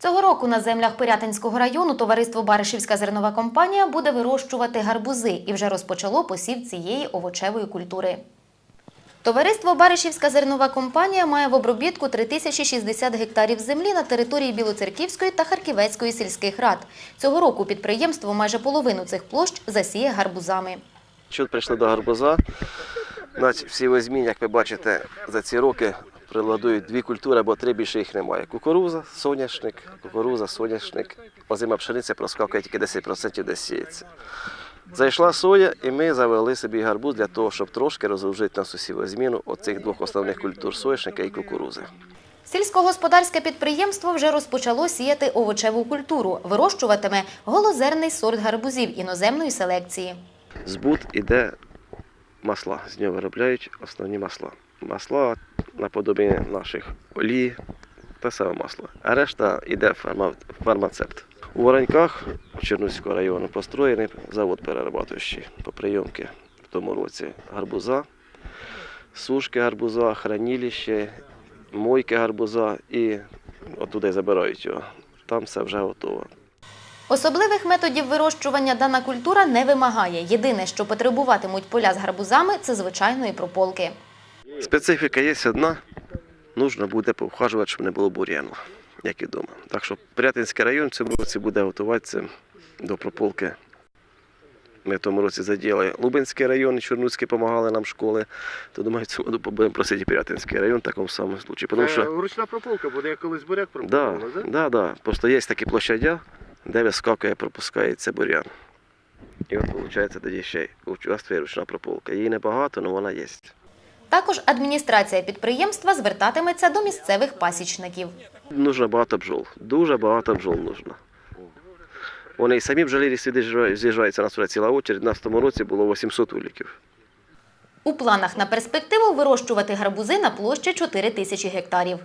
Цього року на землях Пирятинського району товариство Баришівська зернова компанія буде вирощувати гарбузи і вже розпочало посів цієї овочевої культури. Товариство Баришівська зернова компанія має в обробітку 3060 гектарів землі на території Білоцерківської та Харківецької сільських рад. Цього року підприємство майже половину цих площ засіє гарбузами. Чут прийшли до гарбуза. Значить, всі возьмінь, як ви бачите, за ці роки приладують дві культури або три більше їх немає. Кукуруза, соняшник, кукуруза, соняшник. Озима пшениця проскакує тільки 10% десь сіється. Зайшла соя, і ми завели собі гарбуз для того, щоб трошки розложити на сусіву зміну оцих двох основних культур соняшника і кукурузи. Сільськогосподарське підприємство вже розпочало сіяти овочеву культуру. Вирощуватиме голозерний сорт гарбузів іноземної селекції. Збут іде масла. З нього виробляють основні масла. Масла наподобі наших олії те саме масло. А решта йде фарма, фармацепт. У Вороньках Чернівського району построєний завод перерабатуючий по прийомки в тому році гарбуза, сушки гарбуза, хранилище, мойки гарбуза і оттуда й забирають його. Там все вже готово. Особливих методів вирощування дана культура не вимагає. Єдине, що потребуватимуть поля з гарбузами, це звичайної прополки. Специфіка є одна. Нужно буде повхажувати, щоб не було бур'яну, як і вдома. Так що Пирятинський район в цьому році буде готуватися до прополки. Ми в тому році задіяли Лубенський район і Чорнуцький допомагали нам школи. То думаю, в цьому году будемо просити і Пирятинський район в такому самому випадку. Тому що ручна прополка буде, як колись буряк да, прополкували, да? да, да, просто є такі площадя, де вискакує, пропускається бур'ян. І от виходить тоді ще участвує ручна прополка. Її небагато, але вона є. Також адміністрація підприємства звертатиметься до місцевих пасічників. Нужно багато бджол. Дуже багато бджол нужно. Вони і самі бджолярі сюди з'їжджаються, у нас вже ціла очередь. На тому році було 800 уліків. У планах на перспективу вирощувати гарбузи на площі 4 тисячі гектарів.